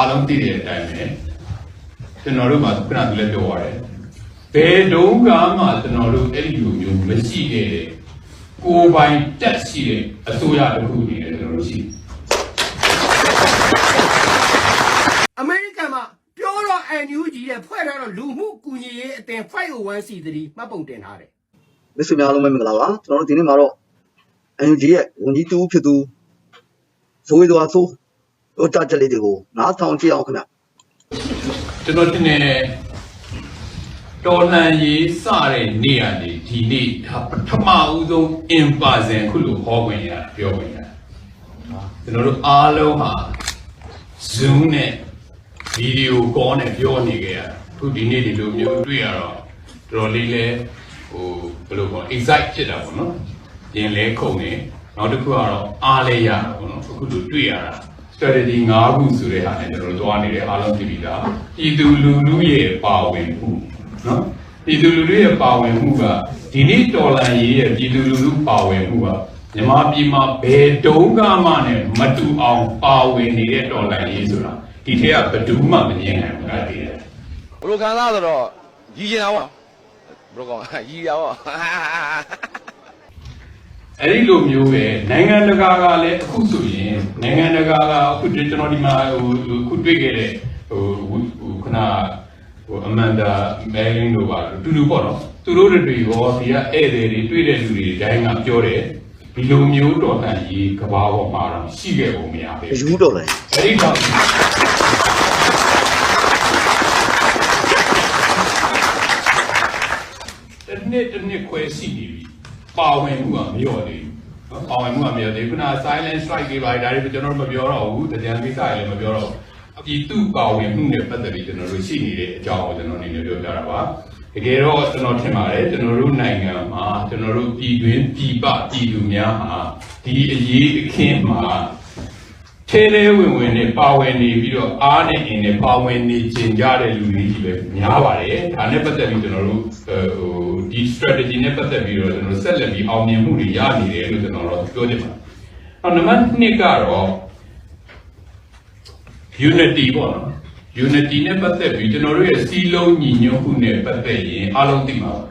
အားလုံးသိတဲ့အတိုင်းပဲကျွန်တော်တို့ကခုနကလည်းပြောရတယ်ဘယ်တုန်းကမှကျွန်တော်တို့အဲ့ဒီလိုမျိုးမရှိခဲ့တဲ့ကိုယ်ပိုင်တက်ရှိတဲ့အစိုးရတစ်ခုအနေနဲ့ကျွန်တော်တို့ရှိတယ်အမေရိကန်မှာပြောတော့ NUG တဲ့ဖွဲ့ထားတော့လူမှုကူညီရေးအသင် 501c3 မှတ်ပုံတင်ထားတယ်မိတ်ဆွေများအားလုံးပဲမင်္ဂလာပါကျွန်တော်တို့ဒီနေ့မှာတော့ NUG ရဲ့ဝန်ကြီးတူဖြစ်သူဇိုးဝေသွားဆိုး တို့တာချက်လေးတွေကိုနားထောင်ကြည့်အောင်ခင်ဗျကျွန်တော်တင်နေတော်လှန်ရေးစတဲ့နေ့ကနေဒီနေ့ဒါပထမဦးဆုံး in person ခုလိုဟောခွင့်ရပြောခွင့်ရကျွန်တော်တို့အားလုံးဟာ Zoom နဲ့ video call နဲ့ပြောနေကြရခုဒီနေ့ဒီလိုမျိုးတွေ့ရတော့တော်တော်လေးလဲဟိုဘယ်လိုပေါ့ excite ဖြစ်တာပေါ့နော်ရင်လဲခုန်နေနောက်တစ်ခုကတော့အားလဲရတာပေါ့နော်အခုလိုတွေ့ရတာ strategy ၅ခုဆိုတဲ့ဟာနဲ့ကျွန်တော်တို့သွားနေတယ်အားလုံးသိပြီလားပြည်သူလူထုရဲ့ပါဝင်မှုနော်ပြည်သူလူထုရဲ့ပါဝင်မှုကဒီနေ့တော်လှန်ရေးရဲ့ပြည်သူလူထုပါဝင်မှုကမြန်မာပြည်မှာဘယ်တုန်းကမှနဲ့မတူအောင်ပါဝင်နေတဲ့တော်လှန်ရေးဆိုတာဒီထက်ကဘယ်သူမှမမြင်နိုင်ဘူးလားတည်းဘလိုခံစားဆိုတော့ရီကျင်တာပေါ့ဘလိုကောင်ရီရပေါ့ အဲ့ဒီလိုမျိုးပဲနိုင်ငံတကာကလည်းအခုဆိုရင်နိုင်ငံတကာကအခုကျွန်တော်ဒီမှာဟိုအခုတွေ့ခဲ့တဲ့ဟိုဟိုခဏဟိုအမန်ဒါမဲလင်းတို့ပါတူတူပေါ့နော်သူတို့တွေရောဒီကဧည့်သည်တွေတွေ့တဲ့လူတွေတိုင်းကပြောတယ်ဒီလိုမျိုးတော်လှန်ရေးကဘာပေါ်မှာတော့ရှိခဲ့ပုံမရဘူးအယူတော်တယ်အဲ့ဒီတော့တစ်နှစ်တစ်နှစ်ခွဲရှိနေပြီ ပါဝင်မှုကမလျော့သေးဘူးနော်ပါဝင်မှုကမလျော့သေးဘူးခုန silent strike တွေပါဒါတွေကျွန်တော်တို့မပြောတော့ဘူးတကြံကိစ္စတွေလည်းမပြောတော့ဘူးပြည်သူပါဝင်မှုနဲ့ပတ်သက်ပြီးကျွန်တော်တို့ရှိနေတဲ့အကြောင်းကိုကျွန်တော်အနေနဲ့ပြောပြတာပါတကယ်တော့ကျွန်တော်ထင်ပါတယ်ကျွန်တော်တို့နိုင်ငံမှာကျွန်တော်တို့ပြည်တွင်းပြည်ပပြည်သူများဟာဒီအရေးအခင်းမှာ ထဲထဲဝင်ဝင်နဲ့ပါဝင်နေပြီးတော့အားနဲ့အင်းနဲ့ပါဝင်နေကျင်ကြတဲ့လူတွေကြီးပဲများပါတယ်ဒါနဲ့ပတ်သက်ပြီးကျွန်တော်တို့ဟိုဒီ strategy နဲ့ပတ်သက်ပြီးတော့ကျွန်တော်တို့ဆက်လက်ပြီးအောင်မြင်မှုတွေရနေတယ်လို့ကျွန်တော်တို့ပြောချင်ပါတယ်။နောက်နံပါတ်2ကတော့ unity ပေါ့နော် unity နဲ့ပတ်သက်ပြီးကျွန်တော်တို့ရဲ့စီလုံးညီညွတ်မှုနဲ့ပတ်သက်ရင်အားလုံးသိမှာပါ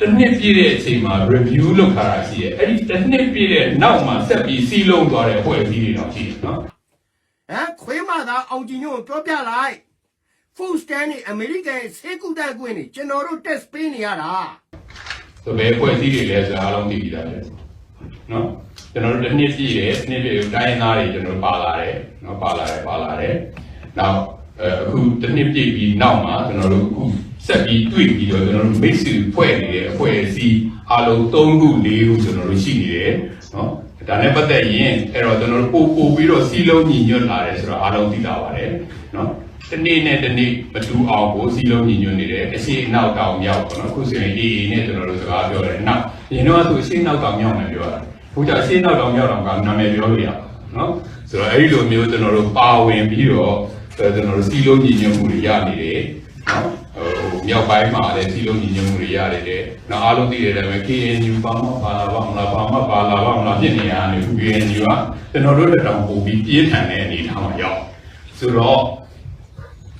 တစ်နှစ်ပြည့်တဲ့အချိန်မှာ review လုပ်ထားတာရှိရဲ့အဲ့ဒီတစ်နှစ်ပြည့်တဲ့နောက်မှာဆက်ပြီးစီလုံးသွားတဲ့အဖွဲ့အစည်းတွေတော့ရှိတယ်နော်ဟမ်ခွေးမသာအောင်ကြည်ညို့ကိုပြောပြလိုက် food stand နေအမေရိကန်ဆေးကုသခွင့်နေကျွန်တော်တို့ test ပေးနေရတာဆိုဘယ်အဖွဲ့အစည်းတွေလဲဆိုတာအားလုံးသိပြီးသားပဲနော်ကျွန်တော်တို့တစ်နှစ်ပြည့်တယ်တစ်နှစ်ပြည့်ကိုတိုင်းရင်းသားတွေကျွန်တော်တို့ပါလာတယ်နော်ပါလာတယ်ပါလာတယ်နောက်အဲအခုတစ်နှစ်ပြည့်ပြီးနောက်မှာကျွန်တော်တို့အခု ဆက်ပြီးတွေ့ပြီးတော့ကျွန်တော်တို့မိတ်ဆွေဖွဲ့နေတဲ့အဖွဲ့အစည်းအားလုံး3ခု4ခုကျွန်တော်တို့ရှိနေတယ်နော်ဒါနဲ့ပတ်သက်ရင်အဲ့တော့ကျွန်တော်တို့ပို့ပို့ပြီးတော့စီးလုံးညီညွတ်လာတယ်ဆိုတော့အားလုံးသိတာပါတယ်နော်တစ်နေ့နဲ့တစ်နေ့မတူအောင်ကိုစီးလုံးညီညွတ်နေတယ်အရှိအနောက်တောင်မြောက်ပေါ့နော်အခုဆိုရင် AA နဲ့ကျွန်တော်တို့စကားပြောတယ်နောက်ရင်တော့သူအရှိအနောက်တောင်မြောက်မယ်ပြောတာအခုကျအရှိအနောက်တောင်မြောက်တောင်ကနာမည်ပြောလို့ရအောင်နော်ဆိုတော့အဲ့ဒီလိုမျိုးကျွန်တော်တို့ပါဝင်ပြီးတော့ကျွန်တော်တို့စီးလုံးညီညွတ်မှုတွေရနေတယ်နော်ဟို မြောက်ပိုင်းမှာလည်းစီးလုံးညီညွတ်မှုတွေရနေတယ်နောက်အားလုံးသိတဲ့အတိုင်းပဲ KNU ပါမပါလာပါမလားပါမပါလာပါမလားဖြစ်နေရနေ KNU ကကျွန်တော်တို့တက်တောင်ပို့ပြီးပြင်းထန်တဲ့အနေအထားမှာရောက်ဆိုတော့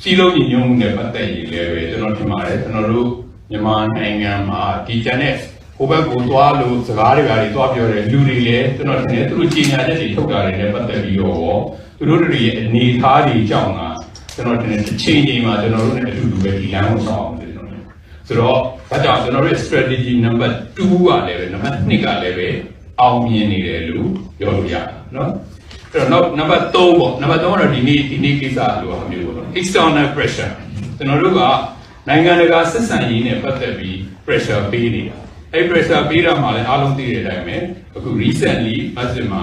စီလုံးညီညွတ်မှုနဲ့ပတ်သက်ရင်လည်းပဲကျွန်တော်ထင်ပါတယ်ကျွန်တော်တို့မြန်မာနိုင်ငံမှာဒီကျန်တဲ့ဟိုဘက်ကိုသွားလို့စကားတွေပါတွေသွားပြောတယ်လူတွေလည်းကျွန်တော်ထင်တယ်သူတို့ကြီးညာချက်တွေထုတ်တာတွေနဲ့ပတ်သက်ပြီးတော့သူတို့တွေရဲ့အနေအထားတွေကြောင့်က ကျွန်တော်ထင်တယ်တစ်ချိန်ချိန်မှာကျွန်တော်တို့နဲ့အတူတူပဲဒီလမ်းကိုဆောင်အောင်ကျွန်တော်ထင်ဆိုတော့ဒါကြောင့်ကျွန်တော်တို့ရဲ့ strategy number 2ကလည်းပဲ number 2ကလည်းပဲအောင်မြင်နေတယ်လို့ပြောလို့ရတယ်နော်အဲ့တော့နောက်နံပါတ်3ပေါ့နံပါတ်3ကတော့ဒီနေ့ဒီနေ့ကိစ္စလိုဟာမျိုးပေါ့နော် external pressure ကျွန်တော်တို့ကနိုင်ငံတကာဆက်ဆံရေးနဲ့ပတ်သက်ပြီး pressure ပေးနေတာအဲ့ pressure ပေးတာမှလည်းအားလုံးသိတဲ့အတိုင်းပဲအခု recently မတ်စစ်မှာ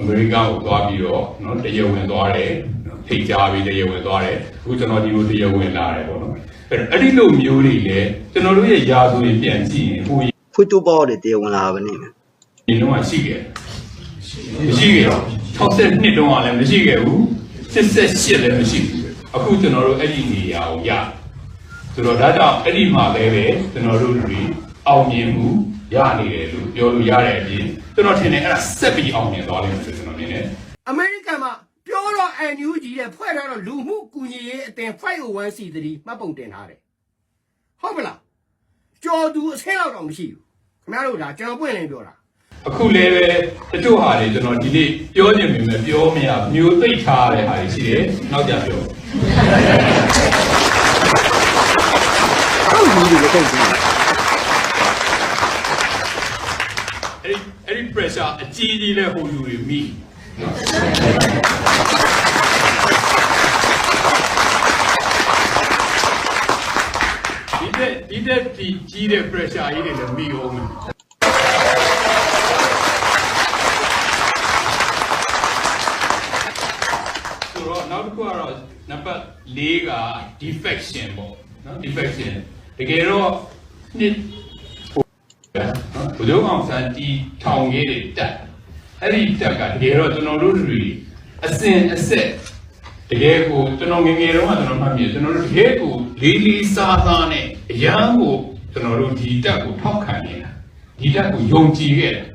အမေရိကန်ကိုသွားပြီးတော့နော်တရားဝင်သွားတယ်နော် ထိတ်ကြားပြီးတရားဝင်သွားတယ်အခုကျွန်တော်ဒီလိုတရားဝင်လာတယ်ပေါ့နော်အဲ့တော့အဲ့ဒီလိုမျိုးတွေလည်းကျွန်တော်တို့ရဲ့ယာဆိုရင်ပြန်ကြည့်ရင်ဟိုဖွတ်တူပေါ့တဲ့တေဝင်လာပါနေမယ်ဒီတော့ရှိခဲ့မရှိခဲ့တော့62တုန်းကလည်းမရှိခဲ့ဘူး78လည်းမရှိဘူးအခုကျွန်တော်တို့အဲ့ဒီနေရာကိုရဆိုတော့ဒါကြောင့်အဲ့ဒီမှာလည်းပဲကျွန်တော်တို့တွေအောင်မြင်မှုရနေတယ်လို့ပြောလို့ရတဲ့အပြင်ကျွန်တော်ထင်တယ်အဲ့ဒါဆက်ပြီးအောင်မြင်သွားလိမ့်မယ်လို့ကျွန်တော်မြင်တယ် အမေရိကန်မှာပြောတော့ NUG ရဲ့ဖွဲ့ထားတော့လူမှုကူညီရေးအသင် 501c3 မှတ်ပုံတင်ထားတယ်ဟုတ်မလားကြော်သူအဆင်းလောက်တော့မရှိဘူးခင်ဗျားတို့ဒါကျွန်တော်ပွင့်လင်းပြောတာအခုလည်းပဲတချို့ဟာတွေကျွန်တော်ဒီနေ့ပြောချင်ပေမဲ့ပြောမရဘူးမျိုးသိပ်ထားတဲ့ဟာတွေရှိတယ်နောက်ကြပြောဟုတ်ဘူးလေတော့ဘူးအဲ့ဒီအဲ့ဒီ pressure အကြီးကြီးလဲဟိုလူတွေမိဒီ တဲ့ဒီတဲ့ဒီကြီးတဲ့ pressure ကြီးတွေလည်းမိအောင်မယ်ဆိုတော့နောက်တစ်ခုကတော့နံပါတ်၄က defection ပေါ့နော် defection တကယ်တော့နှစ်နော်ဘုရားအောင်စံတီထောင်ကြီးတွေတက်အဲ့ဒီတက်ကတကယ်တော့ကျွန်တော်တို့တွေအစဉ်အဆက်တကယ်ကိုကျွန်တော်ငယ်ငယ်တုန်းကကျွန်တော်မှတ်မိတယ်ကျွန်တော်တို့တကယ်ကိုလေးလေးစားစားနဲ့အ ရန်ကိုကျွန်တော်တို့ဒီတက်ကိုထောက်ခံနေတာဒီတက်ကိုယုံကြည်ခဲ့တယ်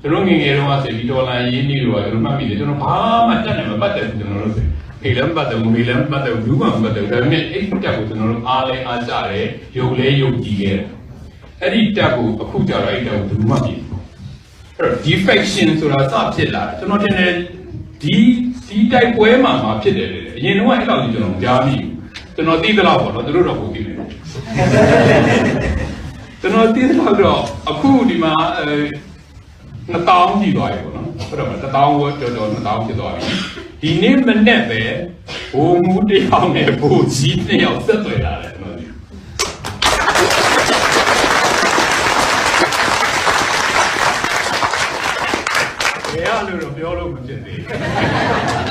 ကျွန်တော်ငယ်ငယ်တုန်းကဆိုဒီဒေါ်လာရင်းနှီးတွေကကျွန်တော်မှတ်မိတယ်ကျွန်တော်ဘာမှတက်နေမပတ်သက်ဘူးကျွန်တော်တို့ဆိုေလမ်ပတ်တယ်မေလမ်ပတ်တယ်ဘူးမှမပတ်တယ်ဒါပေမဲ့အဲ့ဒီတက်ကိုကျွန်တော်တို့အားလဲအားကြတယ်ယုံလဲယုံကြည်ခဲ့တယ်အဲ့ဒီတက်ကိုအခုကြတော့အဲ့တက်ကိုဘူးမှမဖြစ်ဘူးအဲ့တော့ defection ဆိုတာစဖြစ်လာတယ်ကျွန်တော်ထင်တယ်ဒီဒီတိုက်ပွဲမှာမှာဖြစ်တယ်လေအရင်တော့အဲ့လောက်ကြီးကျွန်တော်ကြားမိဘူး ကျွန်တော်သိသလောက်ပေါ့နော်သူတို့တော့ကိုသိတယ်ကျွန်တော်သိသလောက်တော့အခုဒီမှာအဲ2000ကြီးသွားပြီပေါ့နော်ဟုတ်တယ်မ1000ဝတ်တော်တော်2000ဖြစ်သွားပြီဒီနေ့မနေ့ပဲဘိုးမူတယောက်နဲ့ဘိုးကြီးတစ်ယောက်ဆက်သွယ်လာတယ်ကျွန်တော်ဒီဘယ်ရလို့တော့ပြောလို့မဖြစ်သေးဘူးနော်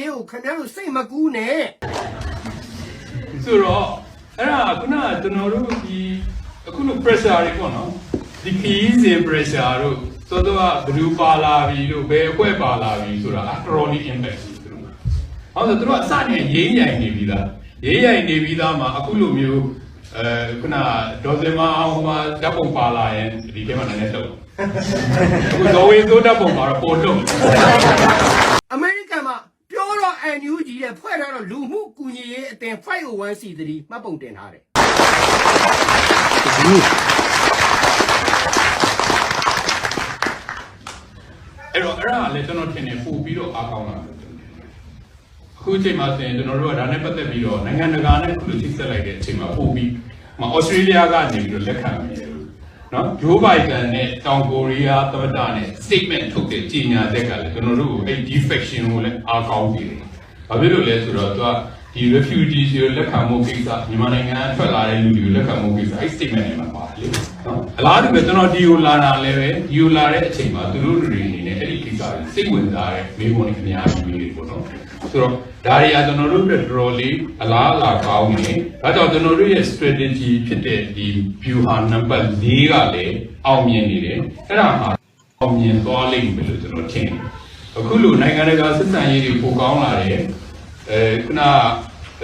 NUG ဒီတေးကိုခင်ဗျားတို့စိတ်မကူးနဲ့ဆိုတော့အဲ့ဒါကခုနကကျွန်တော်တို့ဒီအခုလို pressure တွေပေါ့နော်ဒီခီးစဉ် pressure တို့သို့တော့ဘယ်သူပါလာပြီလို့ဘယ်အခွဲပါလာပြီဆိုတာအတော်လေး impact ရှိတယ်ဟုတ်ဆိုသူတို့ကအစနဲ့ရင်းရိုင်နေပြီးသားရင်းရိုင်နေပြီးသားမှာအခုလိုမျိုးအဲခုနဒေါ်စင်မအောင်မှာဓာတ်ပုံပါလာရင်ဒီထဲမှာနည်းနည်းတော့အခုဇော်ဝေစိုးဓာတ်ပုံပါတော့ပေါ်တော့ အမေရိကန်မှာပြောတော့ NUG ရဲ့ဖွဲ့ထားတော့လူမှုကူညီရေးအသင် 501c3 မှတ်ပုံတင်ထားတယ်အဲ့တော့အဲ့ဒါကလည်းကျွန်တော်ထင်တယ်ပို့ပြီးတော့အားကောင်းလာတယ်အခုအချိန်မှာဆိုရင်ကျွန်တော်တို့ကဒါနဲ့ပတ်သက်ပြီးတော့နိုင်ငံတကာနဲ့ခုလိုချိတ်ဆက်လိုက်တဲ့အချိန်မှာပို့ပြီးမဩစတြေးလျကနေပြီးတော့လက်ခံမယ်လို့နော်ဂျိုးဘိုင်ဒန်နဲ့တောင်ကိုရီးယားသမ္မတနဲ့ statement ထုတ်တဲ့ကြေညာချက်ကလည်းကျွန်တော်တို့ကိုအဲ့ defection ကိုလည်းအားကောင်းစေတယ်။ဘာဖြစ်လို့လဲဆိုတော့သူက ဒီ refugees ကိုလက်ခံမှုကိစ္စမြန်မာနိုင်ငံကထွက်လာတဲ့လူတွေကိုလက်ခံမှုကိစ္စအဲ့ statement တွေမှာပါတယ်လေ။နော်အလားတူပဲကျွန်တော်ဒီကိုလာတာလည်းပဲဒီကိုလာတဲ့အချိန်မှာသူတို့တွေအနေနဲ့အဲ့ဒီကိစ္စတွေစိတ်ဝင်စားတဲ့မိဘတွေအများကြီးတွေပေါ့နော်။ဆိုတော့ဒါတွေကကျွန်တော်တို့အတွက်တော်တော်လေးအလားအလာကောင်းနေ။ဒါကြောင့်ကျွန်တော်တို့ရဲ့ strategy ဖြစ်တဲ့ဒီ view ဟာ number ၄ကလည်းအောင်မြင်နေတယ်။အဲ့ဒါဟာအောင်မြင်သွားလိမ့်မယ်လို့ကျွန်တော်ထင်တယ်။အခုလိုနိုင်ငံတကာစစ်စံရေးတွေပိုကောင်းလာတယ်။အဲခုန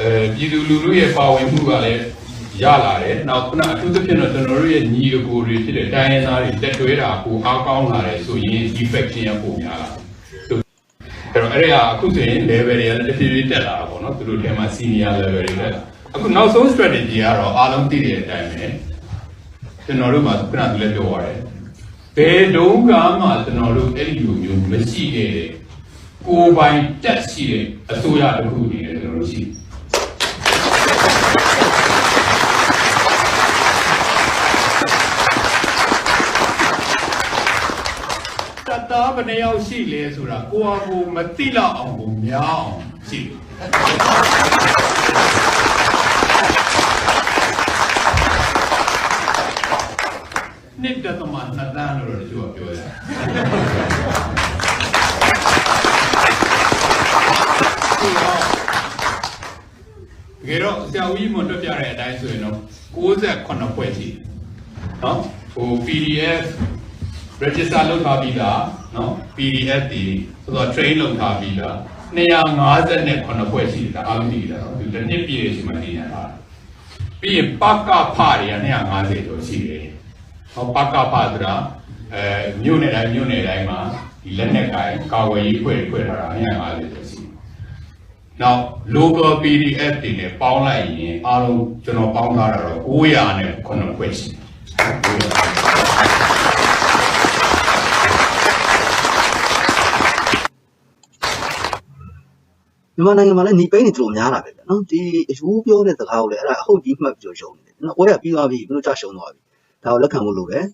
အဲပြည်သူလူထုရဲ့ပါဝင်မှုကလည်းရလာတယ်။နောက်ခုနအထူးသဖြင့်တော့ကျွန်တော်တို့ရဲ့ညီအကိုတွေဖြစ်တဲ့တိုင်းရင်းသားတွေတက်တွဲတာပိုအားကောင်းလာတယ်ဆိုရင် defection ရပိုများလာတယ်။အဲ့တော့အဲ့ဒီဟာအခုဆိုရင် level တွေကလည်းတစ်ဖြည်းဖြည်းတက်လာတာပေါ့နော်သူတို့ထဲမှာ senior level တွေတက်လာအခုနောက်ဆုံး strategy ကတော့အားလုံးသိတဲ့အတိုင်းပဲကျွန်တော်တို့မှာခုနကလည်းပြောရတယ်ဘယ်တုန်းကမှကျွန်တော်တို့အဲ့ဒီလိုမျိုးမရှိခဲ့တဲ့ကိုယ်ပိုင်တက်ရှိတဲ့အစိုးရတစ်ခုအနေနဲ့ကျွန်တော်တို့ရှိတယ်တ သားဘယ်နှယောက်ရှိလဲဆိုတာကိုယ့်အကိုမသိတော့အောင်ကိုများအောင်ရှိတယ်နှစ်တသမနှစ်တန်းလို့တော့တချို့ကပြောတယ်တကယ်တော့ဆရာဦးကြီးမတွက်ပြတဲ့အတိုင်းဆိုရင်တော့68ဖွဲ့ရှိတယ်နော်ဟို PDF register လုပ်ထားပြီးသား နော် PDF ဒီဆိုတော့ train လုပ်ထားပြီးသား259ဖွဲ့ရှိတယ်ဒါအားလုံးသိတယ်နော်ဒီတစ်နှစ်ပြည့်ရဲ့အချိန်မှာနေရတာပြီးရင်ပကဖတွေက250ကျော်ရှိတယ်ဟောပကဖဆိုတာအဲမြို့နယ်တိုင်းမြို့နယ်တိုင်းမှာဒီလက်နက်ကိုင်ကာဝယ်ရေးဖွဲ့ဖွဲ့ထားတာ150ကျော်ရှိတယ်။နောက် local PDF တွေနဲ့ပေါင်းလိုက်ရင်အားလုံးကျွန်တော်ပေါင်းထားတာတော့900နဲ့9ဖွဲ့ရှိတယ်။ မြန်မာနိုင်ငံမှာလည်းหนีပိန်းနေတော်များတာပဲဗျာနော်ဒီအယူပြောတဲ့စကားကိုလည်းအဲ့ဒါအဟုတ်ကြီးမှတ်ပြီးတော့ရှုံးနေတယ်နော်ပွဲကပြီးသွားပြီဘယ်လိုကြရှုံးသွားပြီဒါကိုလက်ခံဖို့လိုတယ်